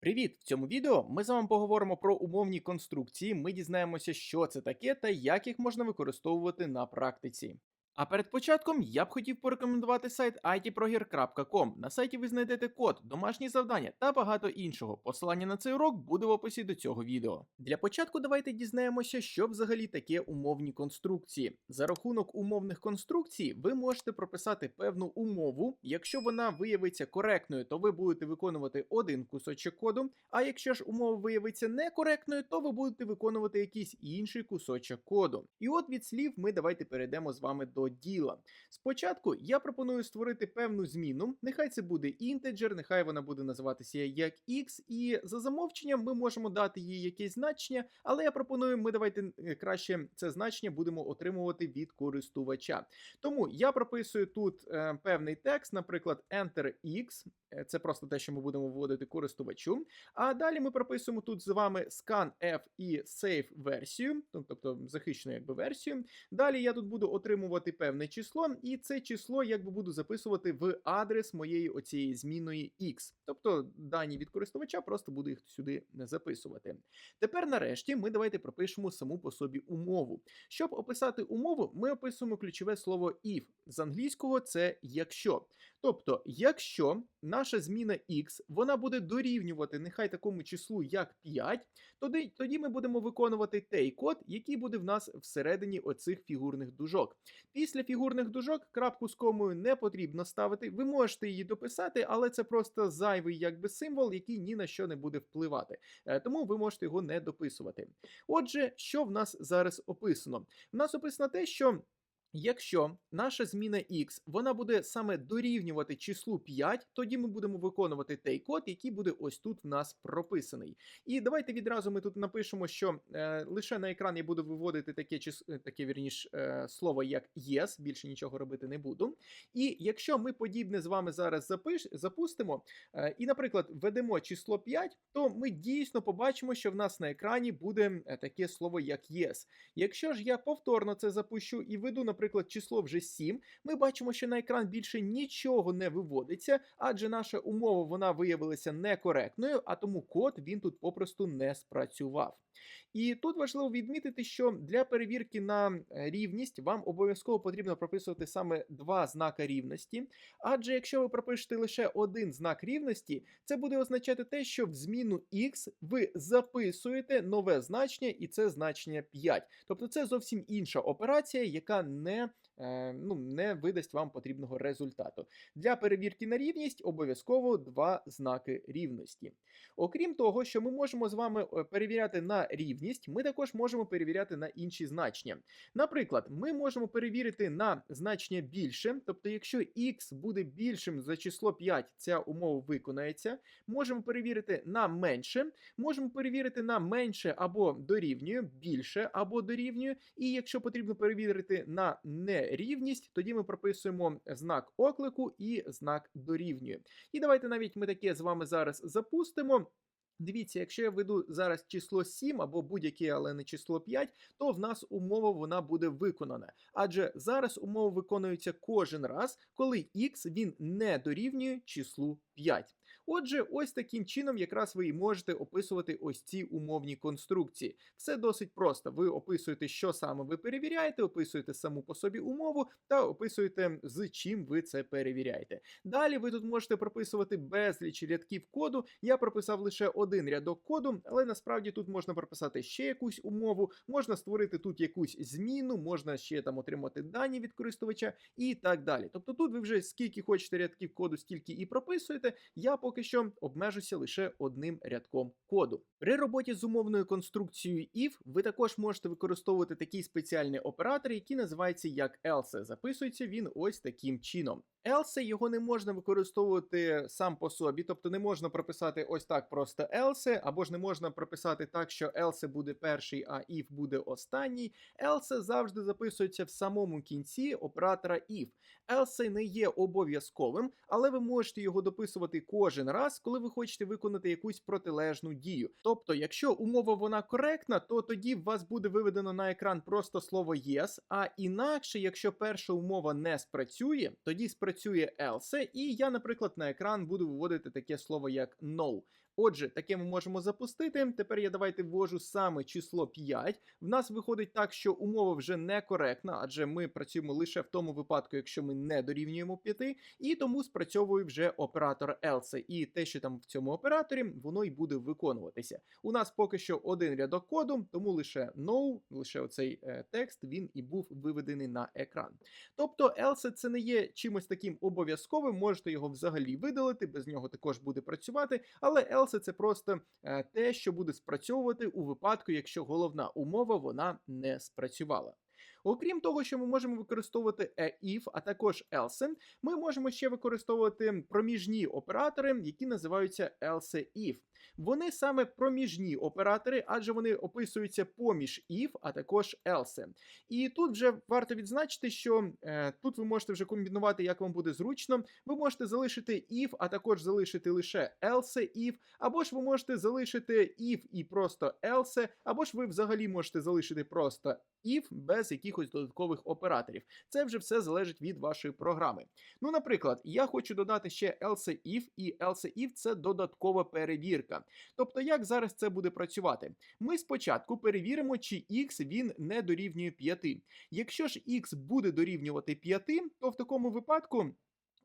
Привіт! В цьому відео ми з вами поговоримо про умовні конструкції. Ми дізнаємося, що це таке та як їх можна використовувати на практиці. А перед початком я б хотів порекомендувати сайт itproger.com. На сайті ви знайдете код, домашні завдання та багато іншого. Посилання на цей урок буде в описі до цього відео. Для початку давайте дізнаємося, що взагалі таке умовні конструкції. За рахунок умовних конструкцій ви можете прописати певну умову. Якщо вона виявиться коректною, то ви будете виконувати один кусочок коду. А якщо ж умова виявиться некоректною, то ви будете виконувати якийсь інший кусочок коду. І от від слів ми давайте перейдемо з вами до діла. Спочатку я пропоную створити певну зміну. Нехай це буде інтеджер, нехай вона буде називатися як x, і за замовченням ми можемо дати їй якесь значення, але я пропоную, ми давайте е, краще це значення будемо отримувати від користувача. Тому я прописую тут е, певний текст, наприклад, enter x. Е, Це просто те, що ми будемо вводити користувачу. А далі ми прописуємо тут з вами scanf і save версію, тобто захищену якби версію. Далі я тут буду отримувати певне число, і це число якби буду записувати в адрес моєї оцієї зміної x. Тобто дані від користувача просто буду їх сюди записувати. Тепер, нарешті, ми давайте пропишемо саму по собі умову. Щоб описати умову, ми описуємо ключове слово if. З англійського це якщо. Тобто, якщо наша зміна x вона буде дорівнювати нехай такому числу як 5, тоді, тоді ми будемо виконувати той код, який буде в нас всередині оцих фігурних дужок. Після фігурних дужок крапку з комою не потрібно ставити. Ви можете її дописати, але це просто зайвий якби символ, який ні на що не буде впливати. Е, Тому ви можете його не дописувати. Отже, що в нас зараз описано? В нас описано те, що. Якщо наша зміна x вона буде саме дорівнювати числу 5, тоді ми будемо виконувати той код, який буде ось тут в нас прописаний. І давайте відразу ми тут напишемо, що е, лише на екран я буду виводити таке чис... е, таке вірніш, е, слово як yes, більше нічого робити не буду. І якщо ми подібне з вами зараз запиш... запустимо, е, і, наприклад, введемо число 5, то ми дійсно побачимо, що в нас на екрані буде е, таке слово як yes. Якщо ж я повторно це запущу і веду, наприклад, число вже 7, ми бачимо, що на екран більше нічого не виводиться, адже наша умова вона виявилася некоректною, а тому код він тут попросту не спрацював. І тут важливо відмітити, що для перевірки на е, рівність вам обов'язково потрібно прописувати саме два знака рівності. Адже якщо ви пропишете лише один знак рівності, це буде означати те, що в зміну x ви записуєте нове значення, і це значення 5. Тобто це зовсім інша операція, яка не, е, ну, не видасть вам потрібного результату. Для перевірки на рівність обов'язково два знаки рівності. Окрім того, що ми можемо з вами е, перевіряти на рівність, ми також можемо перевіряти на інші значення. Наприклад, ми можемо перевірити на значення більше, тобто, якщо x буде більшим за число 5, ця умова виконається. Можемо перевірити на менше, можемо перевірити на менше або дорівнює, більше або дорівнює. І якщо потрібно перевірити на нерівність, тоді ми прописуємо знак оклику і знак дорівнює. І давайте навіть ми таке з вами зараз запустимо. Дивіться, якщо я веду зараз число 7 або будь-яке, але не число 5, то в нас умова вона буде виконана. Адже зараз умова виконується кожен раз, коли x він не дорівнює числу 5. Отже, ось таким чином якраз ви і можете описувати ось ці умовні конструкції. Все досить просто. Ви описуєте, що саме ви перевіряєте, описуєте саму по собі умову та описуєте, з чим ви це перевіряєте. Далі ви тут можете прописувати безліч рядків коду. Я прописав лише один рядок коду, але насправді тут можна прописати ще якусь умову, можна створити тут якусь зміну, можна ще там отримати дані від користувача і так далі. Тобто тут ви вже скільки хочете рядків коду, стільки і прописуєте. Я поки що обмежуся лише одним рядком коду. При роботі з умовною конструкцією if ви також можете використовувати такий спеціальний оператор, який називається як else. Записується він ось таким чином. Else його не можна використовувати сам по собі, тобто не можна прописати ось так просто else, або ж не можна прописати так, що else буде перший, а if буде останній. Else завжди записується в самому кінці оператора if. Else не є обов'язковим, але ви можете його дописувати кожен раз, коли ви хочете виконати якусь протилежну дію. Тобто, якщо умова вона коректна, то тоді в вас буде виведено на екран просто слово yes, а інакше, якщо перша умова не спрацює, тоді спрацює else, і я, наприклад, на екран буду виводити таке слово як no. Отже, таке ми можемо запустити. Тепер я давайте ввожу саме число 5. В нас виходить так, що умова вже некоректна, адже ми працюємо лише в тому випадку, якщо ми не дорівнюємо 5, і тому спрацьовує вже оператор else. І те, що там в цьому операторі, воно і буде виконуватися. У нас поки що один рядок коду, тому лише no, лише оцей е, текст він і був виведений на екран. Тобто, else це не є чимось таким обов'язковим, можете його взагалі видалити, без нього також буде працювати. Але else це просто е, те, що буде спрацьовувати у випадку, якщо головна умова вона не спрацювала. Окрім того, що ми можемо використовувати if, а також else, ми можемо ще використовувати проміжні оператори, які називаються else if. Вони саме проміжні оператори, адже вони описуються поміж if, а також else. І тут вже варто відзначити, що е, тут ви можете вже комбінувати, як вам буде зручно. Ви можете залишити if, а також залишити лише else if, або ж ви можете залишити if і просто else, або ж ви взагалі можете залишити просто if без якихось додаткових операторів. Це вже все залежить від вашої програми. Ну, наприклад, я хочу додати ще else if, і else if це додаткова перевірка. Тобто, як зараз це буде працювати? Ми спочатку перевіримо, чи x він не дорівнює 5. Якщо ж x буде дорівнювати 5, то в такому випадку.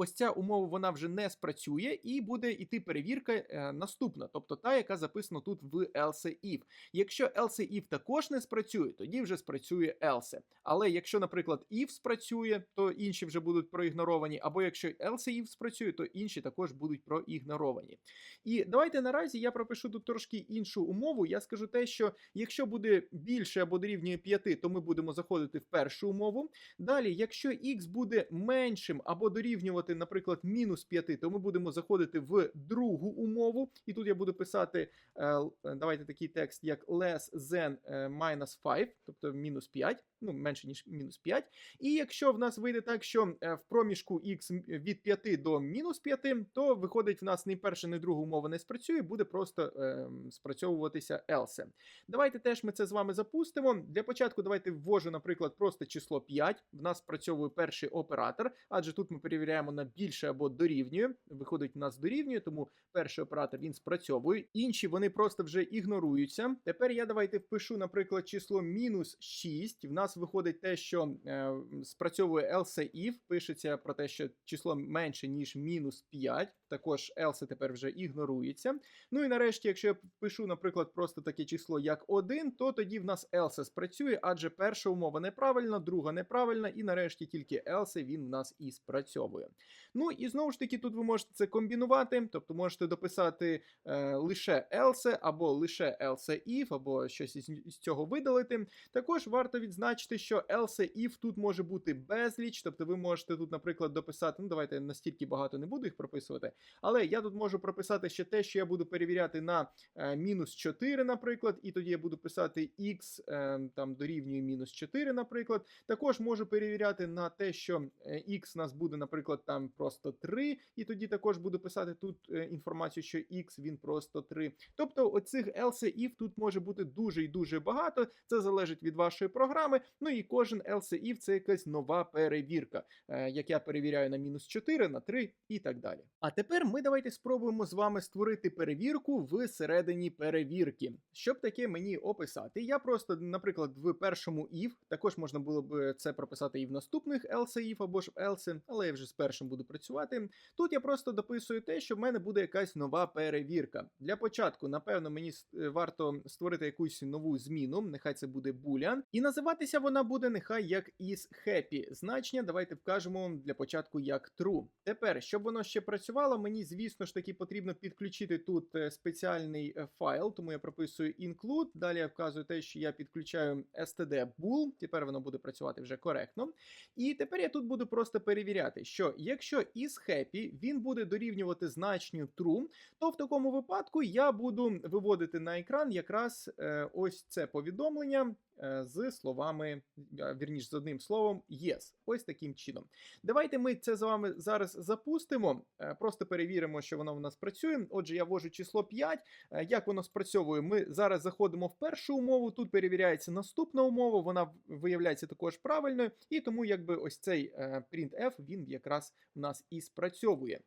Ось ця умова вона вже не спрацює, і буде йти перевірка е, наступна, тобто та, яка записана тут в else if. Якщо else if також не спрацює, тоді вже спрацює else. Але якщо, наприклад, if спрацює, то інші вже будуть проігноровані, або якщо else if спрацює, то інші також будуть проігноровані. І давайте наразі я пропишу тут трошки іншу умову. Я скажу те, що якщо буде більше або дорівнює 5, то ми будемо заходити в першу умову. Далі, якщо x буде меншим або дорівнювати, наприклад, мінус 5, то ми будемо заходити в другу умову. І тут я буду писати, е, давайте такий текст, як less than е, minus 5, тобто мінус 5, ну менше ніж мінус 5. І якщо в нас вийде так, що е, в проміжку x від 5 до мінус 5, то виходить в нас не перша, не друга умова не спрацює, буде просто е, спрацьовуватися else. Давайте теж ми це з вами запустимо. Для початку давайте ввожу, наприклад, просто число 5. В нас спрацьовує перший оператор, адже тут ми перевіряємо на більше або дорівнює. Виходить, в нас дорівнює, тому перший оператор він спрацьовує. Інші вони просто вже ігноруються. Тепер я давайте впишу, наприклад, число мінус 6. В нас виходить те, що е, спрацьовує else if, пишеться про те, що число менше, ніж мінус 5. Також else тепер вже ігнорується. Ну і нарешті, якщо я пишу, наприклад, просто таке число як 1, то тоді в нас else спрацює, адже перша умова неправильна, друга неправильна, і нарешті тільки else він в нас і спрацьовує. Ну і знову ж таки, тут ви можете це комбінувати, тобто можете дописати е, лише else, або лише else if, або щось із, із цього видалити. Також варто відзначити, що else if тут може бути безліч, тобто ви можете тут, наприклад, дописати, ну давайте настільки багато не буду їх прописувати, але я тут можу прописати ще те, що я буду перевіряти на е, мінус 4, наприклад, і тоді я буду писати x е, там дорівнює мінус 4, наприклад. Також можу перевіряти на те, що е, x у нас буде, наприклад, там просто 3, і тоді також буду писати тут е, інформацію, що x він просто 3. Тобто оцих else if тут може бути дуже і дуже багато. Це залежить від вашої програми. Ну і кожен if це якась нова перевірка, е, як я перевіряю на мінус 4, на 3 і так далі. А тепер ми давайте спробуємо з вами створити перевірку в середині перевірки. Щоб таке мені описати, я просто, наприклад, в першому if, також можна було б це прописати і в наступних else if або ж в else, але я вже з першим буду працювати. Тут я просто дописую те, що в мене буде якась нова перевірка. Для початку, напевно, мені е, варто створити якусь нову зміну, нехай це буде boolean, і називатися вона буде нехай як is happy. Значення давайте вкажемо для початку як true. Тепер, щоб воно ще працювало, мені, звісно ж таки, потрібно підключити тут е, спеціальний е, файл, тому я прописую include. Далі я вказую те, що я підключаю std-bool, тепер воно буде працювати вже коректно. І тепер я тут буду просто перевіряти, що якщо is happy він буде дорівнювати значенню true, то в такому випадку я буду виводити на екран якраз е, ось це повідомлення. Е, з словами, е, вірніш, з одним словом yes. Ось таким чином. Давайте ми це з вами зараз запустимо. е, Просто перевіримо, що воно в нас працює. Отже, я ввожу число 5. Е, Як воно спрацьовує? Ми зараз заходимо в першу умову. Тут перевіряється наступна умова. Вона виявляється також правильною, і тому якби ось цей printf він якраз в нас і спрацьовує.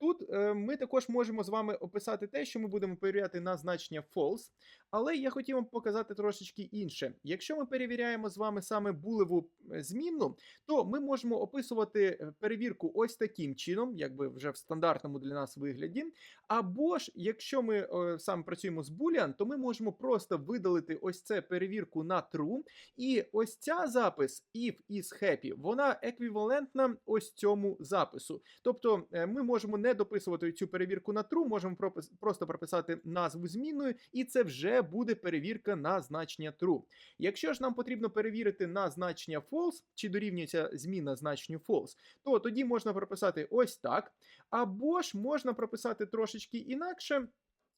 Тут ми також можемо з вами описати те, що ми будемо перевіряти на значення false. Але я хотів вам показати трошечки інше. Якщо ми перевіряємо з вами саме булеву е, змінну, то ми можемо описувати е, перевірку ось таким чином, якби вже в стандартному для нас вигляді. Або ж, якщо ми е, саме працюємо з Boolean, то ми можемо просто видалити ось це перевірку на true. І ось ця запис if is happy, вона еквівалентна ось цьому запису. Тобто ми можемо не дописувати цю перевірку на true, можемо пропис- просто прописати назву змінною, і це вже буде перевірка на значення true. Якщо ж нам потрібно перевірити на значення false, чи дорівнюється зміна значенню false, то тоді можна прописати ось так. Або ж можна прописати трошечки інакше.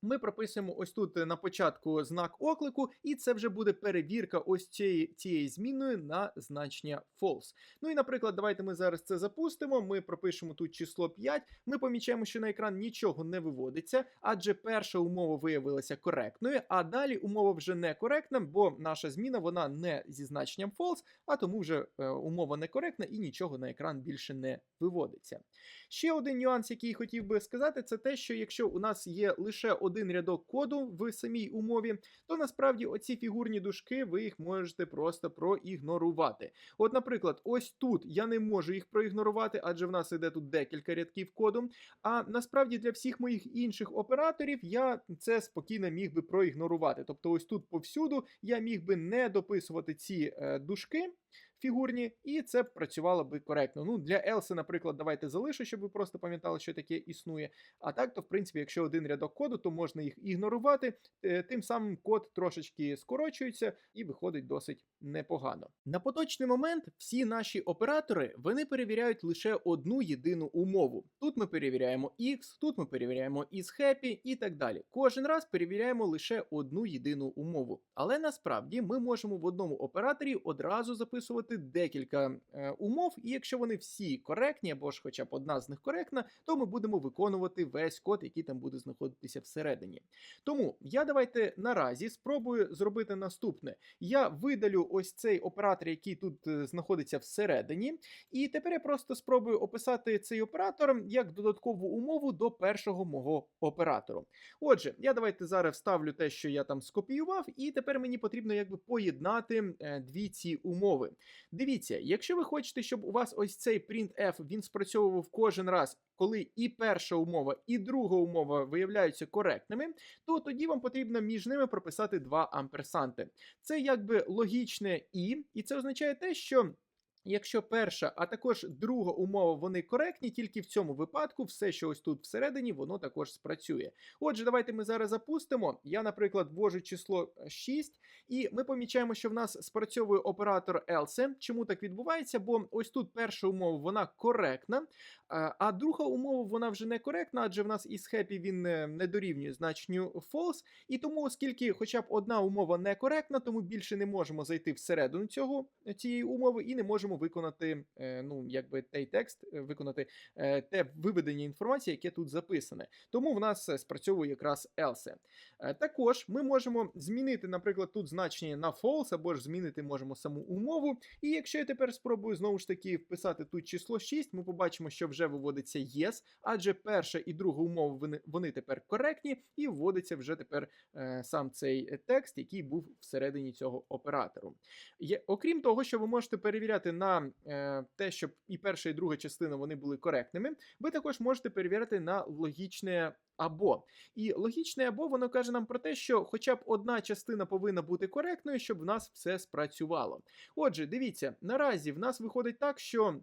Ми прописуємо ось тут е, на початку знак оклику, і це вже буде перевірка ось цієї, цієї зміною на значення false. Ну і, наприклад, давайте ми зараз це запустимо. Ми пропишемо тут число 5. Ми помічаємо, що на екран нічого не виводиться, адже перша умова виявилася коректною, а далі умова вже не коректна, бо наша зміна вона не зі значенням false, а тому вже е, умова некоректна і нічого на екран більше не виводиться. Ще один нюанс, який хотів би сказати, це те, що якщо у нас є лише один рядок коду в самій умові, то насправді оці фігурні дужки ви їх можете просто проігнорувати. От, наприклад, ось тут я не можу їх проігнорувати, адже в нас іде тут декілька рядків коду. А насправді для всіх моїх інших операторів я це спокійно міг би проігнорувати. Тобто, ось тут повсюду я міг би не дописувати ці е, дужки фігурні, і це працювало би коректно. Ну, для Else, наприклад, давайте залишу, щоб ви просто пам'ятали, що таке існує. А так, то в принципі, якщо один рядок коду, то можна їх ігнорувати. Е, Тим самим код трошечки скорочується і виходить досить непогано. На поточний момент всі наші оператори вони перевіряють лише одну єдину умову. Тут ми перевіряємо X, тут ми перевіряємо is happy і так далі. Кожен раз перевіряємо лише одну єдину умову. Але насправді ми можемо в одному операторі одразу записувати декілька е, умов, і якщо вони всі коректні, або ж хоча б одна з них коректна, то ми будемо виконувати весь код, який там буде знаходитися всередині. Тому я давайте наразі спробую зробити наступне. Я видалю ось цей оператор, який тут е, знаходиться всередині, і тепер я просто спробую описати цей оператор як додаткову умову до першого мого оператору. Отже, я давайте зараз вставлю те, що я там скопіював, і тепер мені потрібно якби поєднати е, дві ці умови. Дивіться, якщо ви хочете, щоб у вас ось цей printf він спрацьовував кожен раз, коли і перша умова, і друга умова виявляються коректними, то тоді вам потрібно між ними прописати два амперсанти. Це якби логічне і, і це означає те, що. Якщо перша, а також друга умова вони коректні, тільки в цьому випадку все, що ось тут всередині, воно також спрацює. Отже, давайте ми зараз запустимо. Я, наприклад, ввожу число 6, і ми помічаємо, що в нас спрацьовує оператор else. Чому так відбувається? Бо ось тут перша умова вона коректна, а а друга умова вона вже не коректна, адже в нас із happy він не, не дорівнює значенню false. І тому, оскільки хоча б одна умова не коректна, то ми більше не можемо зайти всередину цього цієї умови і не можемо виконати е, ну, якби той текст, е, виконати е, те виведення інформації, яке тут записане. Тому в нас спрацьовує якраз else. Також ми можемо змінити, наприклад, тут значення на false, або ж змінити можемо саму умову. І якщо я тепер спробую знову ж таки вписати тут число 6, ми побачимо, що вже виводиться yes, адже перша і друга умова вони, тепер коректні, і вводиться вже тепер сам цей текст, який був всередині цього оператору. Окрім того, що ви можете перевіряти на е, те, щоб і перша, і друга частина вони були коректними, ви також можете перевірити на логічне або. І логічне або воно каже нам про те, що хоча б одна частина повинна бути коректною, щоб в нас все спрацювало. Отже, дивіться, наразі в нас виходить так, що.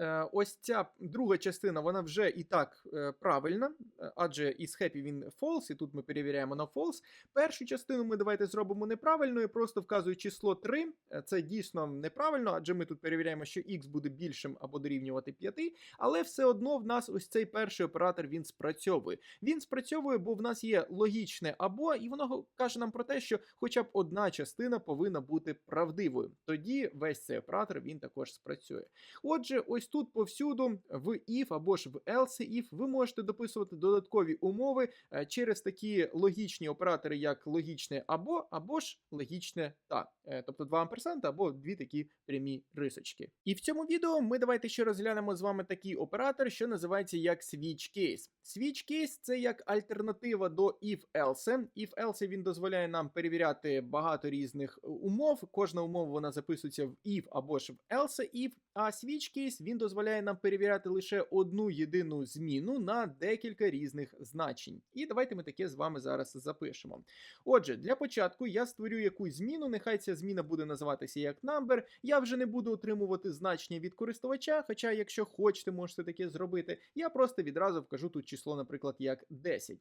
Е, ось ця друга частина, вона вже і так е, правильна, е, адже із happy він false, і тут ми перевіряємо на false. Першу частину ми давайте зробимо неправильною, просто вказую число 3. Е, Це дійсно неправильно, адже ми тут перевіряємо, що x буде більшим або дорівнювати 5, але все одно в нас ось цей перший оператор він спрацьовує. Він спрацьовує, бо в нас є логічне або, і воно каже нам про те, що хоча б одна частина повинна бути правдивою. Тоді весь цей оператор він також спрацює. Отже, ось тут повсюду в if або ж в else if ви можете дописувати додаткові умови е, через такі логічні оператори, як логічне або, або ж логічне та. Е, Тобто 2 амперсента або дві такі прямі рисочки. І в цьому відео ми давайте ще розглянемо з вами такий оператор, що називається як switch case. Switch case це як альтернатива до if else. If else він дозволяє нам перевіряти багато різних е, умов. Кожна умова вона записується в if або ж в else if. А switch case він дозволяє нам перевіряти лише одну єдину зміну на декілька різних значень. І давайте ми таке з вами зараз запишемо. Отже, для початку я створю якусь зміну. Нехай ця зміна буде називатися як number. Я вже не буду отримувати значення від користувача. Хоча, якщо хочете, можете таке зробити. Я просто відразу вкажу тут число, наприклад, як 10.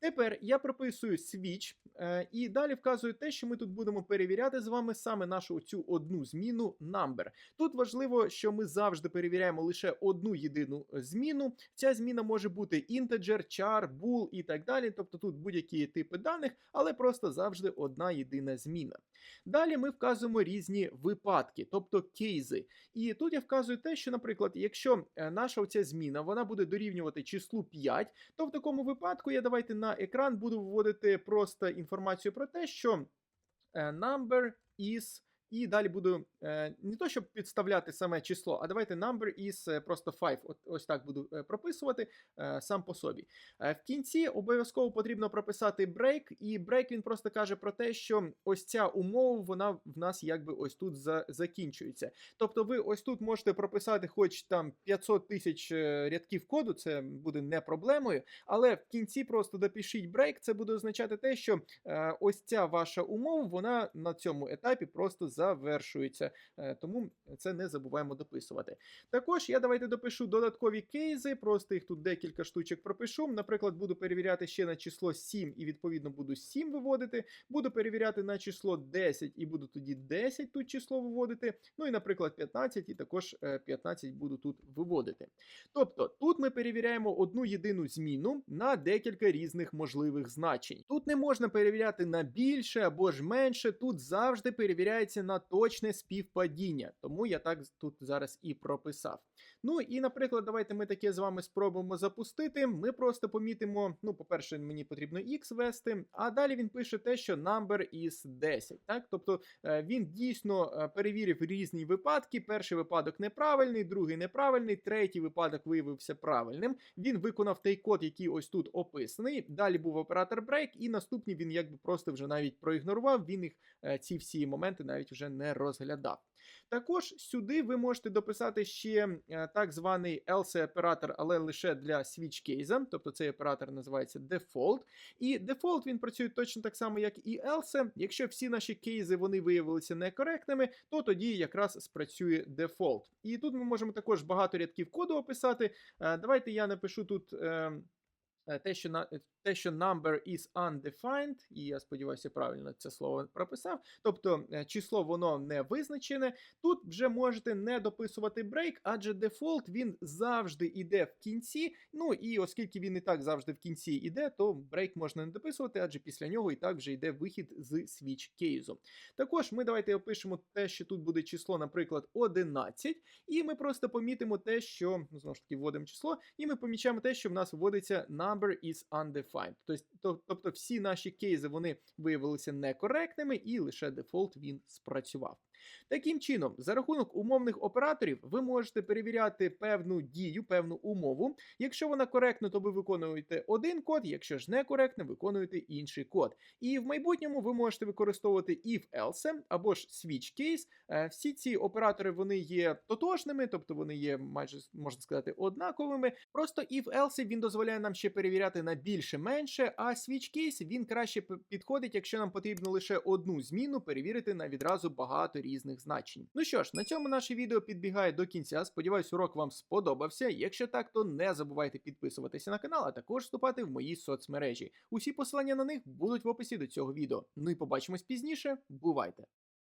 Тепер я прописую switch е, і далі вказую те, що ми тут будемо перевіряти з вами саме нашу цю одну зміну number. Тут важливо, що ми завжди перевіряємо лише одну єдину е, зміну. Ця зміна може бути integer, char, bool і так далі. Тобто тут будь-які типи даних, але просто завжди одна єдина зміна. Далі ми вказуємо різні випадки, тобто кейзи. І тут я вказую те, що, наприклад, якщо е, наша оця зміна вона буде дорівнювати числу 5, то в такому випадку я давайте на екран буду вводити просто інформацію про те, що е, number is. І далі буду е, не то, щоб підставляти саме число, а давайте number is е, просто 5. От, ось так буду е, прописувати сам по собі. В кінці обов'язково потрібно прописати break, і break він просто каже про те, що ось ця умова вона в нас якби ось тут за, закінчується. Тобто ви ось тут можете прописати хоч там 500 тисяч рядків коду, це буде не проблемою, але в кінці просто допишіть break, це буде означати те, що ось ця ваша умова, вона на цьому етапі просто завершується. Е, тому це не забуваємо дописувати. Також я давайте допишу додаткові кейси, просто їх тут декілька штучок пропишу. Наприклад, буду перевіряти ще на число 7 і відповідно буду 7 виводити. Буду перевіряти на число 10 і буду тоді 10 тут число виводити. Ну і, наприклад, 15 і також е, 15 буду тут виводити. Тобто тут ми перевіряємо одну єдину зміну на декілька різних можливих значень. Тут не можна перевіряти на більше або ж менше, тут завжди перевіряється на точне співпадіння. Тому я так тут зараз і прописав. Ну і, наприклад, давайте ми таке з вами спробуємо запустити. Ми просто помітимо, ну, по-перше, мені потрібно x ввести, а далі він пише те, що number is 10. Так? Тобто е, він дійсно е, перевірив різні випадки. Перший випадок неправильний, другий неправильний, третій випадок виявився правильним. Він виконав той код, який ось тут описаний. Далі був оператор break, і наступний він якби просто вже навіть проігнорував. Він їх е, ці всі моменти навіть вже не розглядав. Також сюди ви можете дописати ще е, так званий else оператор, але лише для switch кейза, тобто цей оператор називається default. І default він працює точно так само, як і else. Якщо всі наші кейзи вони виявилися некоректними, то тоді якраз спрацює default. І тут ми можемо також багато рядків коду описати. Е, Давайте я напишу тут. е, Те, що на те, що number is undefined, і я сподіваюся, правильно це слово прописав. Тобто е, число воно не визначене. Тут вже можете не дописувати break, адже дефолт він завжди йде в кінці. Ну і оскільки він і так завжди в кінці йде, то break можна не дописувати, адже після нього і так вже йде вихід з switch кейсу. Також ми давайте опишемо те, що тут буде число, наприклад, 11, і ми просто помітимо те, що ну, знову ж таки вводимо число, і ми помічаємо те, що в нас вводиться number is undefined. Тобто, то- тобто всі наші кейси вони виявилися некоректними, і лише дефолт він спрацював. Таким чином, за рахунок умовних операторів, ви можете перевіряти певну дію, певну умову. Якщо вона коректна, то ви виконуєте один код, якщо ж некоректна, виконуєте інший код. І в майбутньому ви можете використовувати if else або ж switch case. Е, Всі ці оператори вони є тотожними, тобто вони є майже можна сказати однаковими. Просто if else він дозволяє нам ще перевіряти на більше менше, а switch case він краще підходить, якщо нам потрібно лише одну зміну перевірити на відразу багато різних різних значень. Ну що ж, на цьому наше відео підбігає до кінця. Сподіваюсь, урок вам сподобався. Якщо так, то не забувайте підписуватися на канал, а також вступати в мої соцмережі. Усі посилання на них будуть в описі до цього відео. Ну і побачимось пізніше. Бувайте!